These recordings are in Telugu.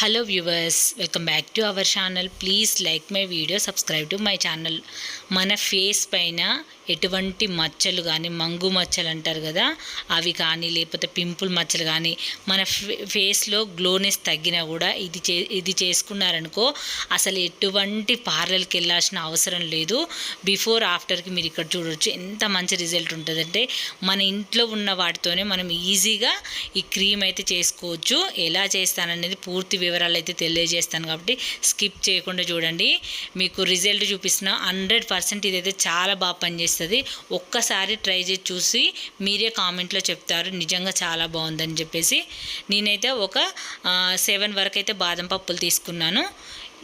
Hello viewers welcome back to our channel please like my video subscribe to my channel మన ఫేస్ పైన ఎటువంటి మచ్చలు కానీ మంగు మచ్చలు అంటారు కదా అవి కానీ లేకపోతే పింపుల్ మచ్చలు కానీ మన ఫే ఫేస్లో గ్లోనెస్ తగ్గినా కూడా ఇది చే ఇది చేసుకున్నారనుకో అసలు ఎటువంటి పార్లర్కి వెళ్ళాల్సిన అవసరం లేదు బిఫోర్ ఆఫ్టర్కి మీరు ఇక్కడ చూడవచ్చు ఎంత మంచి రిజల్ట్ ఉంటుందంటే మన ఇంట్లో ఉన్న వాటితోనే మనం ఈజీగా ఈ క్రీమ్ అయితే చేసుకోవచ్చు ఎలా చేస్తాననేది పూర్తి వివరాలు అయితే తెలియజేస్తాను కాబట్టి స్కిప్ చేయకుండా చూడండి మీకు రిజల్ట్ చూపిస్తున్న హండ్రెడ్ పర్సెంట్ ఇదైతే చాలా బాగా పనిచేస్తుంది అనిపిస్తుంది ఒక్కసారి ట్రై చేసి చూసి మీరే కామెంట్లో చెప్తారు నిజంగా చాలా బాగుందని చెప్పేసి నేనైతే ఒక సెవెన్ వరకు అయితే బాదం పప్పులు తీసుకున్నాను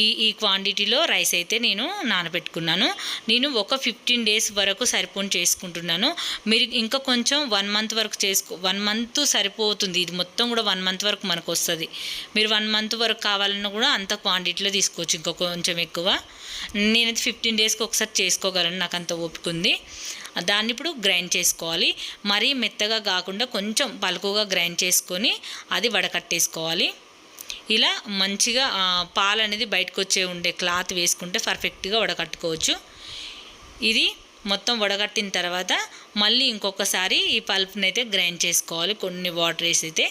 ఈ ఈ క్వాంటిటీలో రైస్ అయితే నేను నానబెట్టుకున్నాను నేను ఒక ఫిఫ్టీన్ డేస్ వరకు సరిపోను చేసుకుంటున్నాను మీరు ఇంకా కొంచెం వన్ మంత్ వరకు చేసుకో వన్ మంత్ సరిపోతుంది ఇది మొత్తం కూడా వన్ మంత్ వరకు మనకు వస్తుంది మీరు వన్ మంత్ వరకు కావాలన్నా కూడా అంత క్వాంటిటీలో తీసుకోవచ్చు ఇంకా కొంచెం ఎక్కువ నేనైతే ఫిఫ్టీన్ డేస్కి ఒకసారి చేసుకోగలను నాకు అంత ఓపిక ఉంది దాన్ని ఇప్పుడు గ్రైండ్ చేసుకోవాలి మరీ మెత్తగా కాకుండా కొంచెం పలుకుగా గ్రైండ్ చేసుకొని అది వడకట్టేసుకోవాలి ఇలా మంచిగా పాలు అనేది బయటకు వచ్చే ఉండే క్లాత్ వేసుకుంటే పర్ఫెక్ట్గా వడకట్టుకోవచ్చు ఇది మొత్తం వడగట్టిన తర్వాత మళ్ళీ ఇంకొకసారి ఈ పల్ప్ని అయితే గ్రైండ్ చేసుకోవాలి కొన్ని వాటర్ వేసి అయితే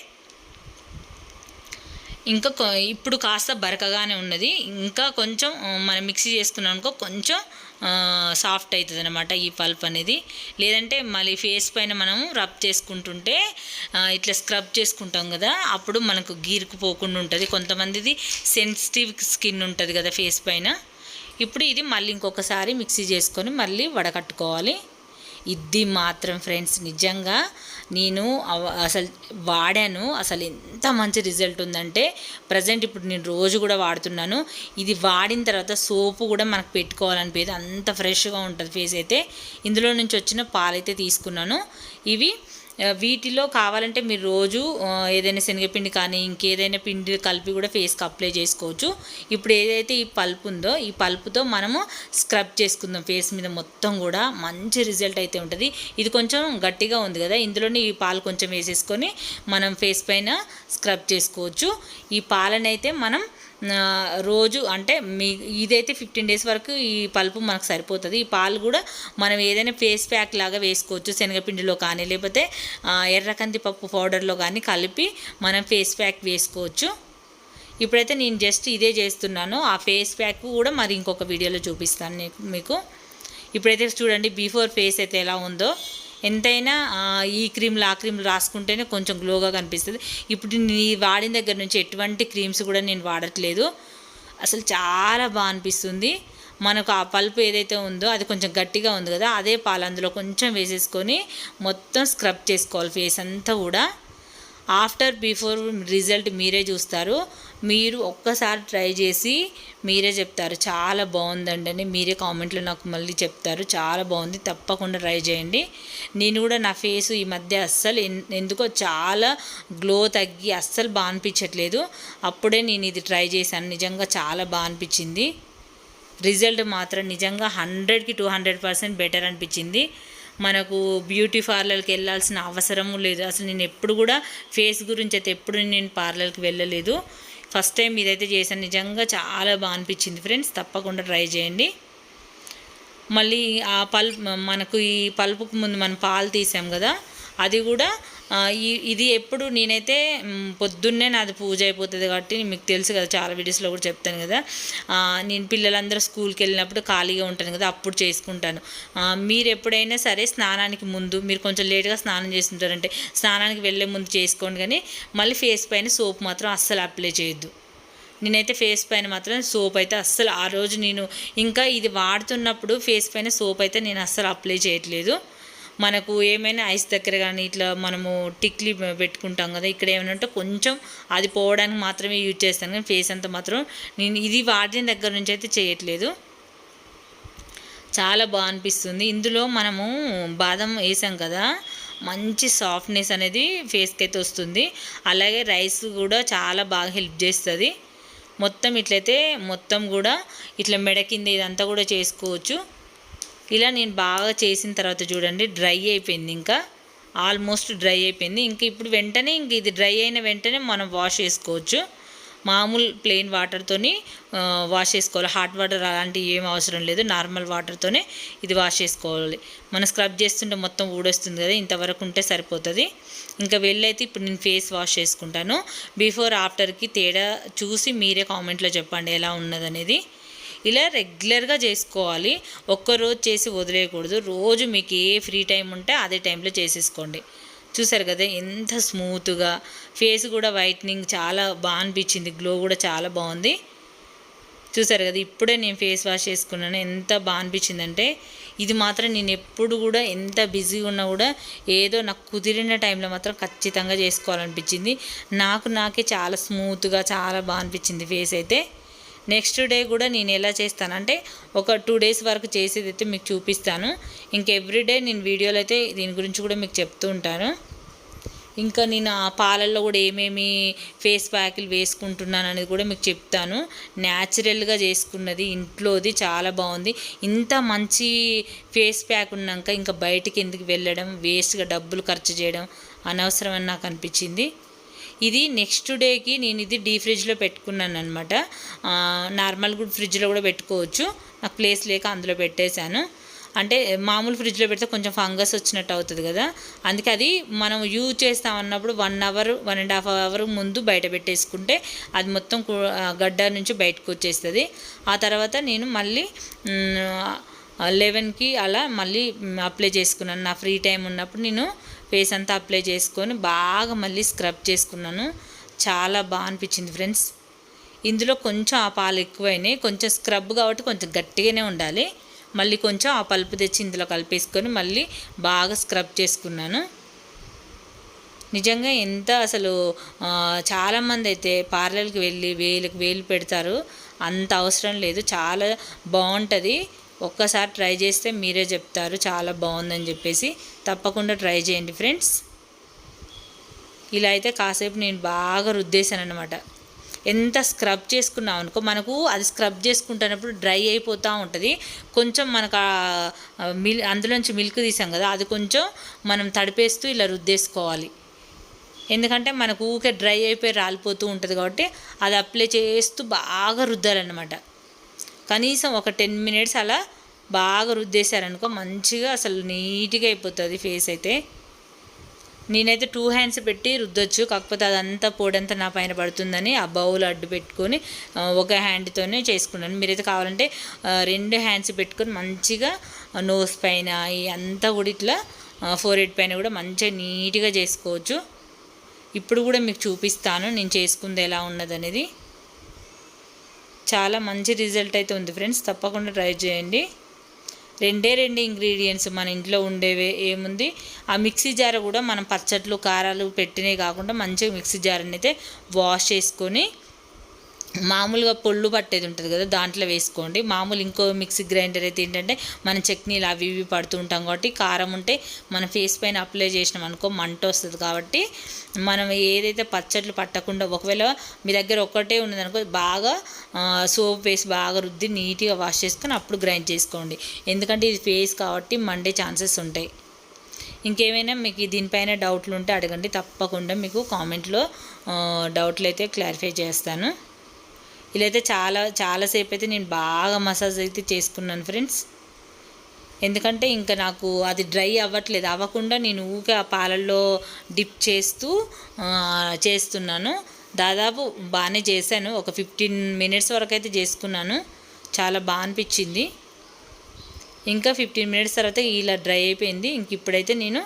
ఇంకా ఇప్పుడు కాస్త బరకగానే ఉన్నది ఇంకా కొంచెం మనం మిక్సీ అనుకో కొంచెం సాఫ్ట్ అవుతుంది అనమాట ఈ పల్ప్ అనేది లేదంటే మళ్ళీ ఫేస్ పైన మనము రబ్ చేసుకుంటుంటే ఇట్లా స్క్రబ్ చేసుకుంటాం కదా అప్పుడు మనకు గీరుకుపోకుండా ఉంటుంది కొంతమందిది సెన్సిటివ్ స్కిన్ ఉంటుంది కదా ఫేస్ పైన ఇప్పుడు ఇది మళ్ళీ ఇంకొకసారి మిక్సీ చేసుకొని మళ్ళీ వడకట్టుకోవాలి ఇది మాత్రం ఫ్రెండ్స్ నిజంగా నేను అసలు వాడాను అసలు ఎంత మంచి రిజల్ట్ ఉందంటే ప్రజెంట్ ఇప్పుడు నేను రోజు కూడా వాడుతున్నాను ఇది వాడిన తర్వాత సోపు కూడా మనకు పెట్టుకోవాలనిపోయేది అంత ఫ్రెష్గా ఉంటుంది ఫేస్ అయితే ఇందులో నుంచి వచ్చిన పాలైతే తీసుకున్నాను ఇవి వీటిలో కావాలంటే మీరు రోజు ఏదైనా శనగపిండి కానీ ఇంకేదైనా పిండి కలిపి కూడా ఫేస్కి అప్లై చేసుకోవచ్చు ఇప్పుడు ఏదైతే ఈ పల్ప్ ఉందో ఈ పల్ప్తో మనము స్క్రబ్ చేసుకుందాం ఫేస్ మీద మొత్తం కూడా మంచి రిజల్ట్ అయితే ఉంటుంది ఇది కొంచెం గట్టిగా ఉంది కదా ఇందులోనే ఈ పాలు కొంచెం వేసేసుకొని మనం ఫేస్ పైన స్క్రబ్ చేసుకోవచ్చు ఈ పాలనైతే మనం రోజు అంటే మీ ఇదైతే ఫిఫ్టీన్ డేస్ వరకు ఈ పలుపు మనకు సరిపోతుంది ఈ పాలు కూడా మనం ఏదైనా ఫేస్ ప్యాక్ లాగా వేసుకోవచ్చు శనగపిండిలో కానీ లేకపోతే ఎర్రకంది పప్పు పౌడర్లో కానీ కలిపి మనం ఫేస్ ప్యాక్ వేసుకోవచ్చు ఇప్పుడైతే నేను జస్ట్ ఇదే చేస్తున్నాను ఆ ఫేస్ ప్యాక్ కూడా మరి ఇంకొక వీడియోలో చూపిస్తాను మీకు ఇప్పుడైతే చూడండి బిఫోర్ ఫేస్ అయితే ఎలా ఉందో ఎంతైనా ఈ క్రీమ్లు ఆ క్రీమ్లు రాసుకుంటేనే కొంచెం గ్లోగా కనిపిస్తుంది ఇప్పుడు నీ వాడిన దగ్గర నుంచి ఎటువంటి క్రీమ్స్ కూడా నేను వాడట్లేదు అసలు చాలా బాగా అనిపిస్తుంది మనకు ఆ పల్పు ఏదైతే ఉందో అది కొంచెం గట్టిగా ఉంది కదా అదే పాలు అందులో కొంచెం వేసేసుకొని మొత్తం స్క్రబ్ చేసుకోవాలి ఫేస్ అంతా కూడా ఆఫ్టర్ బిఫోర్ రిజల్ట్ మీరే చూస్తారు మీరు ఒక్కసారి ట్రై చేసి మీరే చెప్తారు చాలా బాగుందండి అని మీరే కామెంట్లో నాకు మళ్ళీ చెప్తారు చాలా బాగుంది తప్పకుండా ట్రై చేయండి నేను కూడా నా ఫేస్ ఈ మధ్య అస్సలు ఎందుకో చాలా గ్లో తగ్గి అస్సలు బాగా అనిపించట్లేదు అప్పుడే నేను ఇది ట్రై చేశాను నిజంగా చాలా బాగా అనిపించింది రిజల్ట్ మాత్రం నిజంగా హండ్రెడ్కి టూ హండ్రెడ్ పర్సెంట్ బెటర్ అనిపించింది మనకు బ్యూటీ పార్లర్కి వెళ్ళాల్సిన అవసరము లేదు అసలు నేను ఎప్పుడు కూడా ఫేస్ గురించి అయితే ఎప్పుడు నేను పార్లర్కి వెళ్ళలేదు ఫస్ట్ టైం ఇదైతే చేశాను నిజంగా చాలా బాగా అనిపించింది ఫ్రెండ్స్ తప్పకుండా ట్రై చేయండి మళ్ళీ ఆ పల్ప్ మనకు ఈ పల్పుకు ముందు మనం పాలు తీసాం కదా అది కూడా ఇది ఎప్పుడు నేనైతే పొద్దున్నే నాది పూజ అయిపోతుంది కాబట్టి మీకు తెలుసు కదా చాలా వీడియోస్లో కూడా చెప్తాను కదా నేను పిల్లలందరూ స్కూల్కి వెళ్ళినప్పుడు ఖాళీగా ఉంటాను కదా అప్పుడు చేసుకుంటాను మీరు ఎప్పుడైనా సరే స్నానానికి ముందు మీరు కొంచెం లేట్గా స్నానం చేస్తుంటారంటే స్నానానికి వెళ్ళే ముందు చేసుకోండి కానీ మళ్ళీ ఫేస్ పైన సోప్ మాత్రం అస్సలు అప్లై చేయొద్దు నేనైతే ఫేస్ పైన మాత్రం సోప్ అయితే అస్సలు ఆ రోజు నేను ఇంకా ఇది వాడుతున్నప్పుడు ఫేస్ పైన సోప్ అయితే నేను అస్సలు అప్లై చేయట్లేదు మనకు ఏమైనా ఐస్ దగ్గర కానీ ఇట్లా మనము టిక్లీ పెట్టుకుంటాం కదా ఇక్కడ ఏమైనా ఉంటే కొంచెం అది పోవడానికి మాత్రమే యూజ్ చేస్తాను కానీ ఫేస్ అంతా మాత్రం నేను ఇది వాడిన దగ్గర నుంచి అయితే చేయట్లేదు చాలా బాగా అనిపిస్తుంది ఇందులో మనము బాదం వేసాం కదా మంచి సాఫ్ట్నెస్ అనేది ఫేస్కి అయితే వస్తుంది అలాగే రైస్ కూడా చాలా బాగా హెల్ప్ చేస్తుంది మొత్తం ఇట్లయితే మొత్తం కూడా ఇట్లా మెడ కింద ఇదంతా కూడా చేసుకోవచ్చు ఇలా నేను బాగా చేసిన తర్వాత చూడండి డ్రై అయిపోయింది ఇంకా ఆల్మోస్ట్ డ్రై అయిపోయింది ఇంకా ఇప్పుడు వెంటనే ఇంక ఇది డ్రై అయిన వెంటనే మనం వాష్ చేసుకోవచ్చు మామూలు ప్లెయిన్ వాటర్తోని వాష్ చేసుకోవాలి హాట్ వాటర్ అలాంటివి ఏం అవసరం లేదు నార్మల్ వాటర్తోనే ఇది వాష్ చేసుకోవాలి మనం స్క్రబ్ చేస్తుంటే మొత్తం ఊడొస్తుంది కదా ఇంతవరకు ఉంటే సరిపోతుంది ఇంకా వెళ్ళైతే ఇప్పుడు నేను ఫేస్ వాష్ చేసుకుంటాను బిఫోర్ ఆఫ్టర్కి తేడా చూసి మీరే కామెంట్లో చెప్పండి ఎలా ఉన్నదనేది ఇలా రెగ్యులర్గా చేసుకోవాలి ఒక్కరోజు చేసి వదిలేయకూడదు రోజు మీకు ఏ ఫ్రీ టైం ఉంటే అదే టైంలో చేసేసుకోండి చూసారు కదా ఎంత స్మూత్గా ఫేస్ కూడా వైట్నింగ్ చాలా బాగా అనిపించింది గ్లో కూడా చాలా బాగుంది చూసారు కదా ఇప్పుడే నేను ఫేస్ వాష్ చేసుకున్నాను ఎంత బాగా అనిపించిందంటే ఇది మాత్రం నేను ఎప్పుడు కూడా ఎంత బిజీగా ఉన్నా కూడా ఏదో నాకు కుదిరిన టైంలో మాత్రం ఖచ్చితంగా చేసుకోవాలనిపించింది నాకు నాకే చాలా స్మూత్గా చాలా బాగా అనిపించింది ఫేస్ అయితే నెక్స్ట్ డే కూడా నేను ఎలా చేస్తానంటే ఒక టూ డేస్ వరకు చేసేది అయితే మీకు చూపిస్తాను ఇంక ఎవ్రీడే నేను వీడియోలు అయితే దీని గురించి కూడా మీకు చెప్తూ ఉంటాను ఇంకా నేను ఆ పాలల్లో కూడా ఏమేమి ఫేస్ ప్యాక్లు వేసుకుంటున్నాను అనేది కూడా మీకు చెప్తాను న్యాచురల్గా చేసుకున్నది ఇంట్లోది చాలా బాగుంది ఇంత మంచి ఫేస్ ప్యాక్ ఉన్నాక ఇంకా బయటికి ఎందుకు వెళ్ళడం వేస్ట్గా డబ్బులు ఖర్చు చేయడం అనవసరం అని నాకు అనిపించింది ఇది నెక్స్ట్ డేకి నేను ఇది డీ ఫ్రిడ్జ్లో పెట్టుకున్నాను అనమాట నార్మల్ కూడా ఫ్రిడ్జ్లో కూడా పెట్టుకోవచ్చు నాకు ప్లేస్ లేక అందులో పెట్టేశాను అంటే మామూలు ఫ్రిడ్జ్లో పెడితే కొంచెం ఫంగస్ వచ్చినట్టు అవుతుంది కదా అందుకే అది మనం use చేస్తామన్నప్పుడు one hour one and half hour ముందు బయట పెట్టేసుకుంటే అది మొత్తం గడ్డ నుంచి బయటకు వచ్చేస్తుంది ఆ తర్వాత నేను మళ్ళీ లెవెన్కి అలా మళ్ళీ అప్లై చేసుకున్నాను నా ఫ్రీ టైం ఉన్నప్పుడు నేను ఫేస్ అంతా అప్లై చేసుకొని బాగా మళ్ళీ స్క్రబ్ చేసుకున్నాను చాలా బాగా అనిపించింది ఫ్రెండ్స్ ఇందులో కొంచెం ఆ పాలు ఎక్కువైనాయి కొంచెం స్క్రబ్ కాబట్టి కొంచెం గట్టిగానే ఉండాలి మళ్ళీ కొంచెం ఆ పలుపు తెచ్చి ఇందులో కలిపేసుకొని మళ్ళీ బాగా స్క్రబ్ చేసుకున్నాను నిజంగా ఎంత అసలు చాలామంది అయితే పార్లర్కి వెళ్ళి వేలకు వేలు పెడతారు అంత అవసరం లేదు చాలా బాగుంటుంది ఒక్కసారి ట్రై చేస్తే మీరే చెప్తారు చాలా బాగుందని చెప్పేసి తప్పకుండా ట్రై చేయండి ఫ్రెండ్స్ ఇలా అయితే కాసేపు నేను బాగా రుద్దేశాను అనమాట ఎంత స్క్రబ్ చేసుకున్నాం అనుకో మనకు అది స్క్రబ్ చేసుకుంటున్నప్పుడు డ్రై అయిపోతూ ఉంటుంది కొంచెం మనకు మిల్ అందులోంచి మిల్క్ తీసాం కదా అది కొంచెం మనం తడిపేస్తూ ఇలా రుద్దేసుకోవాలి ఎందుకంటే మనకు ఊకే డ్రై అయిపోయి రాలిపోతూ ఉంటుంది కాబట్టి అది అప్లై చేస్తూ బాగా రుద్దాలన్నమాట కనీసం ఒక టెన్ మినిట్స్ అలా బాగా రుద్దేశారనుకో మంచిగా అసలు నీట్గా అయిపోతుంది ఫేస్ అయితే నేనైతే టూ హ్యాండ్స్ పెట్టి రుద్దొచ్చు కాకపోతే అదంతా పొడంతా నా పైన పడుతుందని ఆ బౌల్ అడ్డు పెట్టుకొని ఒక హ్యాండ్తోనే చేసుకున్నాను మీరైతే కావాలంటే రెండు హ్యాండ్స్ పెట్టుకొని మంచిగా నోస్ పైన అంతా కూడా ఇట్లా ఫోర్ హెడ్ పైన కూడా మంచిగా నీట్గా చేసుకోవచ్చు ఇప్పుడు కూడా మీకు చూపిస్తాను నేను చేసుకుంది ఎలా ఉన్నదనేది చాలా మంచి రిజల్ట్ అయితే ఉంది ఫ్రెండ్స్ తప్పకుండా ట్రై చేయండి రెండే రెండు ఇంగ్రీడియంట్స్ మన ఇంట్లో ఉండేవే ఏముంది ఆ మిక్సీ జార కూడా మనం పచ్చట్లు కారాలు పెట్టినవి కాకుండా మంచిగా మిక్సీ జారని అయితే వాష్ చేసుకొని మామూలుగా పొళ్ళు పట్టేది ఉంటుంది కదా దాంట్లో వేసుకోండి మామూలు ఇంకో మిక్సీ గ్రైండర్ అయితే ఏంటంటే మన చట్నీలు అవి ఇవి పడుతుంటాం ఉంటాం కాబట్టి కారం ఉంటే మన ఫేస్ పైన అప్లై చేసినాం అనుకో మంట వస్తుంది కాబట్టి మనం ఏదైతే పచ్చట్లు పట్టకుండా ఒకవేళ మీ దగ్గర ఒక్కటే ఉన్నదనుకో బాగా సోప్ వేసి బాగా రుద్ది నీట్గా వాష్ చేసుకొని అప్పుడు గ్రైండ్ చేసుకోండి ఎందుకంటే ఇది ఫేస్ కాబట్టి మండే ఛాన్సెస్ ఉంటాయి ఇంకేమైనా మీకు దీనిపైన డౌట్లు ఉంటే అడగండి తప్పకుండా మీకు కామెంట్లో డౌట్లు అయితే క్లారిఫై చేస్తాను ఇలా అయితే చాలా చాలాసేపు అయితే నేను బాగా మసాజ్ అయితే చేసుకున్నాను ఫ్రెండ్స్ ఎందుకంటే ఇంకా నాకు అది డ్రై అవ్వట్లేదు అవ్వకుండా నేను ఊకే ఆ పాలల్లో డిప్ చేస్తూ చేస్తున్నాను దాదాపు బాగానే చేశాను ఒక ఫిఫ్టీన్ మినిట్స్ వరకు అయితే చేసుకున్నాను చాలా బాగా అనిపించింది ఇంకా ఫిఫ్టీన్ మినిట్స్ తర్వాత ఇలా డ్రై అయిపోయింది ఇంక ఇప్పుడైతే నేను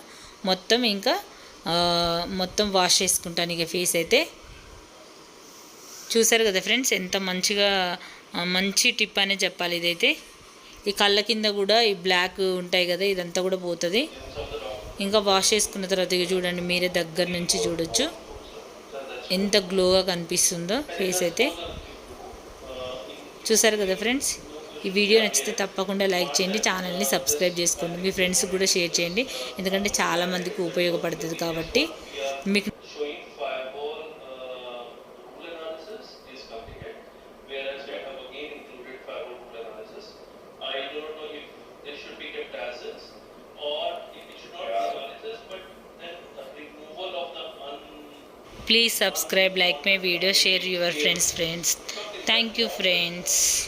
మొత్తం ఇంకా మొత్తం వాష్ చేసుకుంటాను ఇక ఫేస్ అయితే చూసారు కదా ఫ్రెండ్స్ ఎంత మంచిగా మంచి టిప్ అనే చెప్పాలి ఇదైతే ఈ కళ్ళ కింద కూడా ఈ బ్లాక్ ఉంటాయి కదా ఇదంతా కూడా పోతుంది ఇంకా వాష్ చేసుకున్న తర్వాత చూడండి మీరే దగ్గర నుంచి చూడొచ్చు ఎంత గ్లోగా కనిపిస్తుందో ఫేస్ అయితే చూసారు కదా ఫ్రెండ్స్ ఈ వీడియో నచ్చితే తప్పకుండా లైక్ చేయండి ఛానల్ని సబ్స్క్రైబ్ చేసుకోండి మీ ఫ్రెండ్స్కి కూడా షేర్ చేయండి ఎందుకంటే చాలామందికి ఉపయోగపడుతుంది కాబట్టి మీకు Please subscribe, like my video, share your friends. Thank you, friends.